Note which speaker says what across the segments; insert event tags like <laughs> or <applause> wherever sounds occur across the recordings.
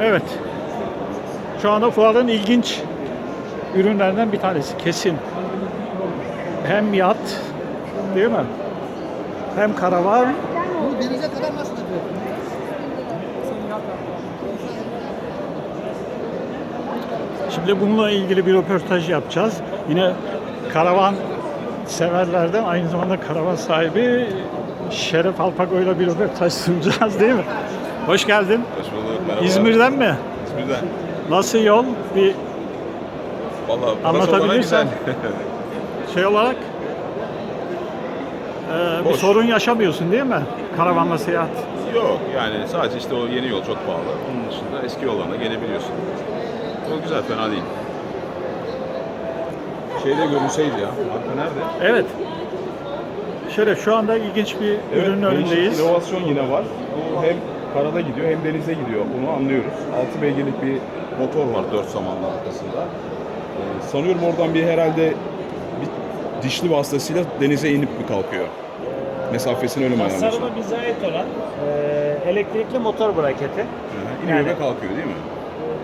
Speaker 1: Evet. Şu anda fuarın ilginç ürünlerinden bir tanesi kesin. Hem yat değil mi? Hem karavan.
Speaker 2: Bu denize kadar nasıl?
Speaker 1: Şimdi bununla ilgili bir röportaj yapacağız. Yine karavan severlerden aynı zamanda karavan sahibi Şeref Alpago'yla bir röportaj sunacağız değil mi? Hoş geldin.
Speaker 3: Hoş bulduk. Merhaba.
Speaker 1: İzmir'den mi?
Speaker 3: İzmir'den.
Speaker 1: Nasıl yol? Bir
Speaker 3: Vallahi
Speaker 1: Anlatabilirsen. <laughs> şey olarak e, bir
Speaker 3: Boş.
Speaker 1: sorun yaşamıyorsun değil mi? Karavanla seyahat.
Speaker 3: Yok yani sadece işte o yeni yol çok pahalı. Onun dışında eski yollarına gelebiliyorsun. O güzel fena değil. Şeyde görünseydi ya. Arka nerede?
Speaker 1: Evet. Şeref şu anda ilginç bir ürünün
Speaker 4: değişik
Speaker 1: önündeyiz.
Speaker 4: inovasyon yine var. Bu hem karada gidiyor hem denize gidiyor. Bunu anlıyoruz. 6 beygirlik bir motor var 4 zamanlı arkasında. Ee, sanıyorum oradan bir herhalde bir dişli vasıtasıyla denize inip mi kalkıyor? Mesafesini öyle mi ayarlıyorsun?
Speaker 5: Tasarımı bize ait olan e, elektrikli motor braketi.
Speaker 4: Hı hı, İniyor
Speaker 5: Yani-
Speaker 4: ve kalkıyor değil mi?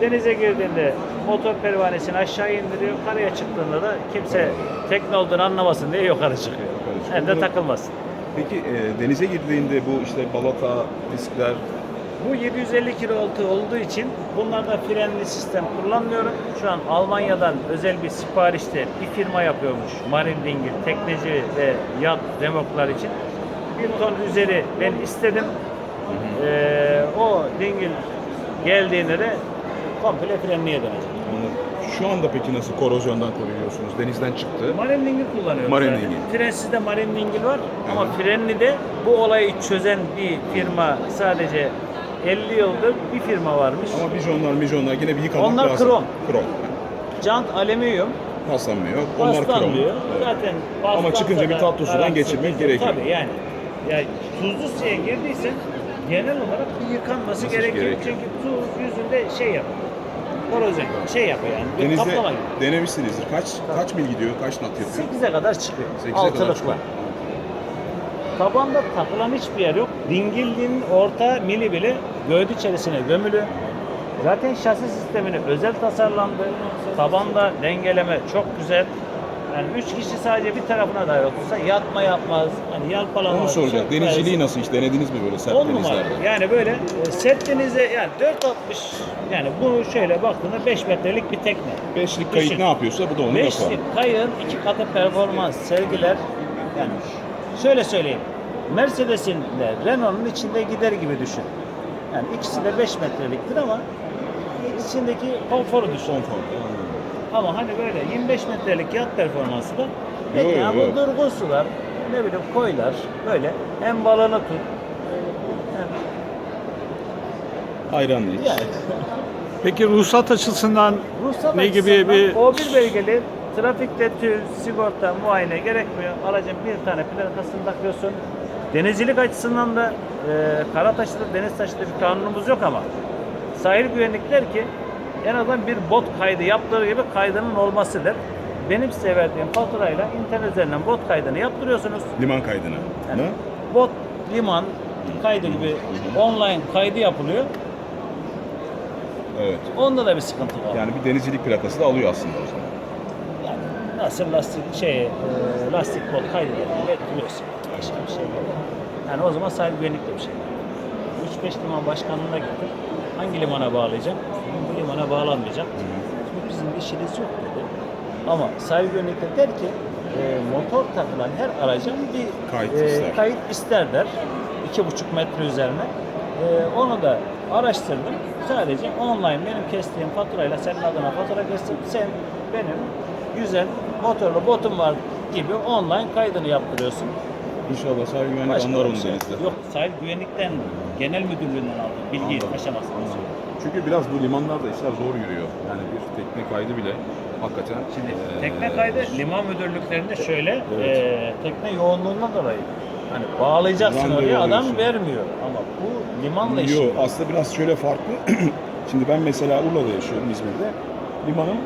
Speaker 5: Denize girdiğinde motor pervanesini aşağı indiriyor, karaya çıktığında da kimse tekne olduğunu anlamasın diye yukarı çıkıyor.
Speaker 4: Yukarı çıkıyor.
Speaker 5: Hem de
Speaker 4: Bunu-
Speaker 5: takılmasın.
Speaker 4: Peki e, denize girdiğinde bu işte balata, diskler
Speaker 5: Bu 750 kiloltu olduğu için bunlarda frenli sistem kullanmıyorum. Şu an Almanya'dan özel bir siparişte bir firma yapıyormuş. Marine Dingil, tekneci ve yat remorklar için. Bir ton üzeri ben istedim. Ee, o dingil geldiğinde de komple frenliye dönecek.
Speaker 4: Şu anda peki nasıl korozyondan koruyorsunuz? Denizden çıktı.
Speaker 5: Marine Dingil kullanıyorum.
Speaker 4: Marine
Speaker 5: zaten.
Speaker 4: Dingil.
Speaker 5: Frensiz de Marine Dingil var ama frenli de bu olayı çözen bir firma sadece 50 yıldır bir firma varmış.
Speaker 4: Ama bijonlar mijonlar yine bir yıkamak
Speaker 5: Onlar
Speaker 4: lazım.
Speaker 5: krom.
Speaker 4: Krom.
Speaker 5: Jant alüminyum,
Speaker 4: Paslanmıyor. Onlar krom.
Speaker 5: paslanmıyor. Zaten
Speaker 4: Ama çıkınca bir tatlı sudan geçirmek gerekiyor.
Speaker 5: Tabii yani. Ya tuzlu suya girdiysen genel olarak bir yıkanması gerekiyor.
Speaker 4: gerekiyor?
Speaker 5: Çünkü tuz yüzünde şey yapıyor. Korozyon şey yapıyor yani. Bir
Speaker 4: Denizde
Speaker 5: kaplama gibi.
Speaker 4: denemişsinizdir. Kaç kaç mil gidiyor? Kaç knot yapıyor?
Speaker 5: 8'e kadar çıkıyor.
Speaker 4: 8'e kadar
Speaker 5: Altılıkla. Tabanda takılan hiçbir yer yok. Dingilliğin orta mili bile gövde içerisine gömülü. Zaten şasi sistemini özel tasarlandı. Tabanda dengeleme çok güzel. Yani üç kişi sadece bir tarafına dair otursa yatma yapmaz. Hani yalpalamaz.
Speaker 4: Onu soracak. Denizciliği nasıl hiç denediniz mi böyle sert
Speaker 5: 10 numara.
Speaker 4: denizlerde?
Speaker 5: Yani böyle e, sert denize yani 460 yani bu şöyle baktığında 5 metrelik bir tekne.
Speaker 4: Beşlik kayıt
Speaker 5: Düşün.
Speaker 4: ne yapıyorsa bu da onu yapar.
Speaker 5: Beşlik kayığın iki katı performans sergiler. Yani şöyle söyleyeyim. Mercedes'in de Renault'un içinde gider gibi düşün. Yani ikisi de 5 metreliktir ama içindeki konforu düşün.
Speaker 4: Konfor.
Speaker 5: Ama hani böyle 25 metrelik yat performansı da
Speaker 4: Yo,
Speaker 5: peki
Speaker 4: yo,
Speaker 5: ya
Speaker 4: yo.
Speaker 5: bu durgun sular ne bileyim koylar böyle hem balonu tut hem
Speaker 4: Hayranlıyız.
Speaker 5: yani
Speaker 1: Peki ruhsat açısından
Speaker 5: Ruhsat
Speaker 1: ne gibi
Speaker 5: açısından
Speaker 1: bir
Speaker 5: O1 belgeli trafikte tür, sigorta, muayene gerekmiyor. Aracın bir tane plakasını takıyorsun. Denizcilik açısından da e, kara taşıtı, deniz taşıtı bir kanunumuz yok ama sahil güvenlik der ki en azından bir bot kaydı yaptığı gibi kaydının olmasıdır. Benim size verdiğim faturayla internet üzerinden bot kaydını yaptırıyorsunuz.
Speaker 4: Liman kaydını.
Speaker 5: Yani
Speaker 4: Ne?
Speaker 5: bot, liman kaydı gibi online kaydı yapılıyor.
Speaker 4: Evet.
Speaker 5: Onda da bir sıkıntı var.
Speaker 4: Yani bir denizcilik plakası da alıyor aslında o zaman.
Speaker 5: Yani nasıl lastik şey e, lastik bot kaydederken bekliyorsun. Başka bir şey yok. Yani o zaman sahil güvenlikli bir şey. 3-5 liman başkanlığına gittim. Hangi limana bağlayacağım? Bu limana bağlanmayacağım. Çünkü bizim işiniz yok dedi. Ama sahil güvenlikte der ki e, motor takılan her araca bir
Speaker 4: Kayıt
Speaker 5: e,
Speaker 4: ister.
Speaker 5: kayıt ister der. 2,5 metre üzerine. E, onu da araştırdım. Sadece online benim kestiğim faturayla senin adına fatura kestim. Sen benim güzel motorlu botum var gibi online kaydını yaptırıyorsun.
Speaker 4: İnşallah sahil güvenlik
Speaker 5: Başka
Speaker 4: anlar onu
Speaker 5: şey.
Speaker 4: denizde.
Speaker 5: Yok sahil güvenlikten genel müdürlüğünden aldım. Bilgi aşamasında.
Speaker 4: Çünkü biraz bu limanlarda işler zor yürüyor. Yani bir tekne kaydı bile hakikaten
Speaker 5: Şimdi
Speaker 4: eee,
Speaker 5: tekne kaydı liman müdürlüklerinde şöyle
Speaker 4: Evet.
Speaker 5: e, tekne yoğunluğundan dolayı hani bağlayacaksın oraya adam vermiyor ama bu limanla işi.
Speaker 4: Yok aslında biraz şöyle farklı. <clears throat> Şimdi ben mesela Urla'da yaşıyorum İzmir'de. Limanım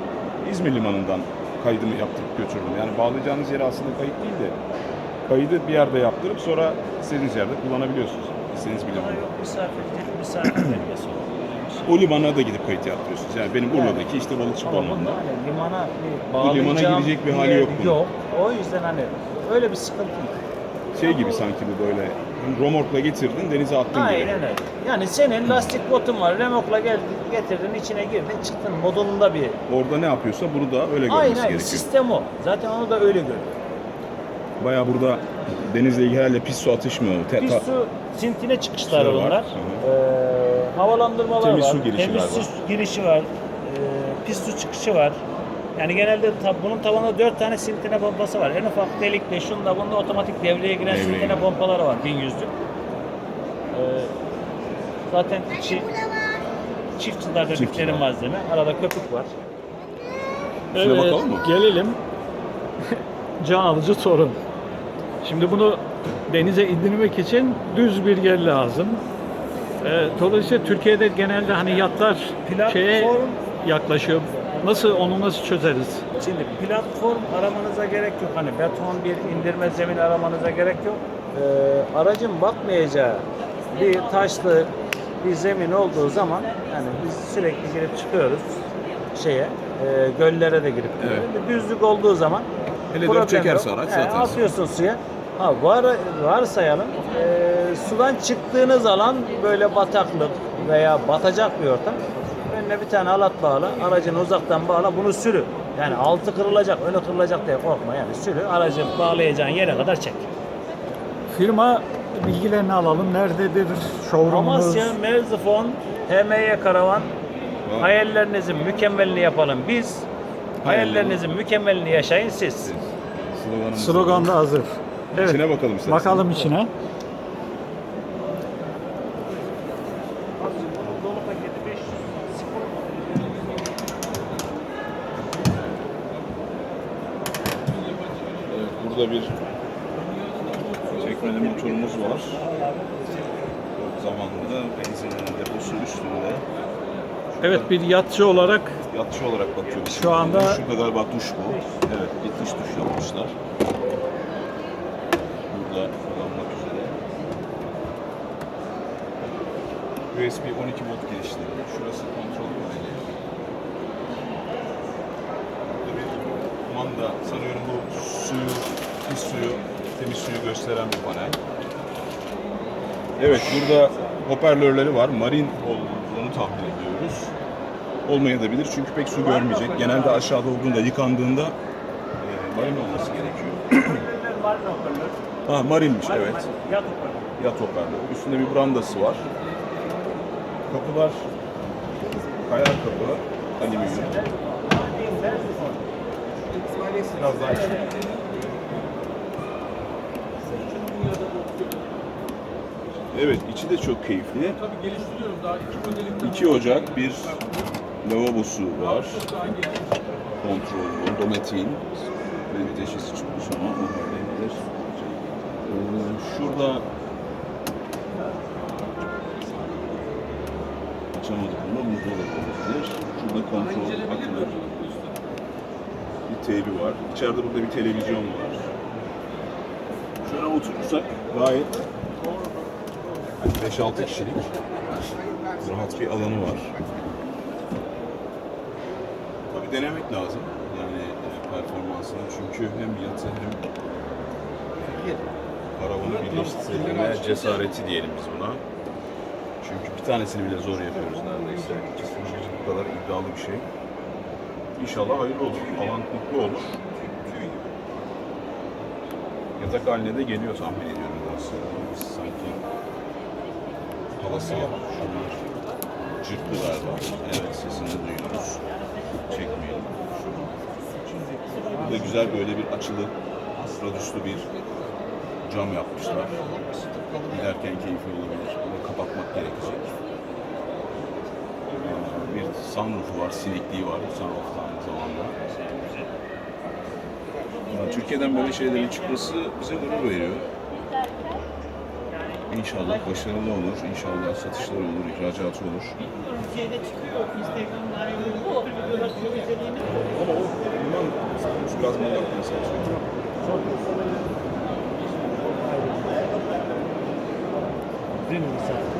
Speaker 4: İzmir limanından kaydımı yaptık götürdüm. Yani bağlayacağınız yere aslında kayıt değil de kaydı bir yerde yaptırıp sonra istediğiniz yerde kullanabiliyorsunuz. Bir
Speaker 5: Ama
Speaker 4: limanda.
Speaker 5: yok misafir, misafir belgesi yok. Öyle bir şey.
Speaker 4: o limana da gidip kayıt yaptırıyorsunuz. Yani benim Urla'daki işte balıkçı
Speaker 5: hani limana bir
Speaker 4: Bu limana girecek bir hali yok bunun.
Speaker 5: Yok. O yüzden hani öyle bir sıkıntı yok.
Speaker 4: Şey gibi sanki bu böyle romorkla getirdin denize attın gibi.
Speaker 5: Aynen öyle. Yani senin lastik botun var, remokla geldin, getirdin, içine girdin, çıktın modunda bir.
Speaker 4: Orada ne yapıyorsa bunu da öyle görmesi
Speaker 5: Aynen
Speaker 4: gerekiyor.
Speaker 5: sistem o. Zaten onu da öyle gör.
Speaker 4: Bayağı burada denizle ilgili herhalde pis su atışmıyor. Ta-
Speaker 5: su sintine çıkışları
Speaker 4: Şöyle var.
Speaker 5: bunlar.
Speaker 4: Hı
Speaker 5: Ee, havalandırmalar
Speaker 4: Temiz
Speaker 5: var.
Speaker 4: su girişi
Speaker 5: Temiz su girişi var. Ee, pis su çıkışı var. Yani genelde ta- bunun tavanında 4 tane sintine pompası var. En ufak delikle şunda bunda otomatik devreye giren
Speaker 4: Devreye
Speaker 5: sintine pompaları var 1100'lük. Ee, zaten içi çift
Speaker 4: Çift
Speaker 5: dedikleri malzeme. Arada köpük var.
Speaker 4: Şuna bakalım mı?
Speaker 1: Gelelim <laughs> can alıcı sorun. Şimdi bunu denize indirmek için düz bir yer lazım. Ee, dolayısıyla Türkiye'de genelde hani yatlar
Speaker 5: Platform-
Speaker 1: şeye yaklaşıyor. Nasıl onu nasıl çözeriz?
Speaker 5: Şimdi platform aramanıza gerek yok. Hani beton bir indirme zemin aramanıza gerek yok. Ee, aracın batmayacağı bir taşlı bir zemin olduğu zaman yani biz sürekli girip çıkıyoruz şeye, e, göllere de girip
Speaker 4: Evet.
Speaker 5: Düzlük olduğu zaman
Speaker 4: Hele dört çekerse araç zaten.
Speaker 5: atıyorsun suya. Ha var varsayalım e, sudan çıktığınız alan böyle bataklık veya batacak bir ortam. Önüne bir tane halat bağla, aracını uzaktan bağla, bunu sürü. Yani altı kırılacak, önü kırılacak diye korkma yani sürü. Aracı bağlayacağın yere kadar çek.
Speaker 1: Firma bilgilerini alalım. Nerededir showroom'unuz?
Speaker 5: Amasya, Merzifon, HMY Karavan.
Speaker 4: Vay.
Speaker 5: Hayallerinizin mükemmelini yapalım biz. Hayallerinizin mükemmelini yaşayın siz.
Speaker 4: Sloganımız.
Speaker 1: Slogan da hazır. Evet.
Speaker 4: İçine bakalım istersen.
Speaker 1: Bakalım içine.
Speaker 4: Evet, burada bir çekmeli motorumuz var. Zamanında benzin deposu üstünde.
Speaker 1: Evet bir yatçı olarak
Speaker 4: Yatçı olarak bakıyoruz.
Speaker 1: Şu anda-
Speaker 4: Şurada galiba duş bu. Evet, bir dış duş yapmışlar. USB 12 volt girişleri. Şurası kontrol paneli. Burada bir kumanda. Sanıyorum bu suyu, pis suyu, temiz suyu gösteren bir panel. Evet, burada hoparlörleri var. Marin olduğunu tahmin ediyoruz. Olmayabilir çünkü pek su görmeyecek. Genelde aşağıda olduğunda, yıkandığında e, marin olması gerekiyor. ha marinmiş evet.
Speaker 5: Yat
Speaker 4: hoparlörü. Üstünde bir brandası var. Kapılar kayar kapı, alüminyum. Biraz daha içine. Evet, içi de çok keyifli. İki ocak, bir lavabosu var. Kontrollü, dometin. Benim teşhisi çıkmış ama o halledilir. Ee, şurada açamadık bunu, burada da olabilir. Şurada kontrol akılır. Bir teybi var. İçeride burada bir televizyon var. Şöyle oturursak gayet hani 5-6 kişilik rahat bir alanı var. Tabii denemek lazım yani e, performansını çünkü hem yatı hem karavanı birleştirme cesareti diyelim biz buna. Çünkü bir tanesini bile zor yapıyoruz neredeyse. İkisinin bu kadar iddialı bir şey. İnşallah hayırlı olur. Alan mutlu olur. Yatak haline de geliyor tahmin ediyorum burası. Sanki havası var. Şunlar cırtlı galiba. Evet sesini duyuyoruz. Çekmeyelim. Burada güzel böyle bir açılı, radiuslu bir cam yapmışlar. Giderken keyifli olabilir. Bunu kapatmak gerekecek. Ee, Bir sunroofu var, sinekliği var sunroof aynı zamanda. Türkiye'den böyle şeylerin çıkması bize gurur veriyor. İnşallah başarılı olur, inşallah satışları olur, ihracatı olur. Ama o liman şu gaz mallarını satıyor. Дивимося.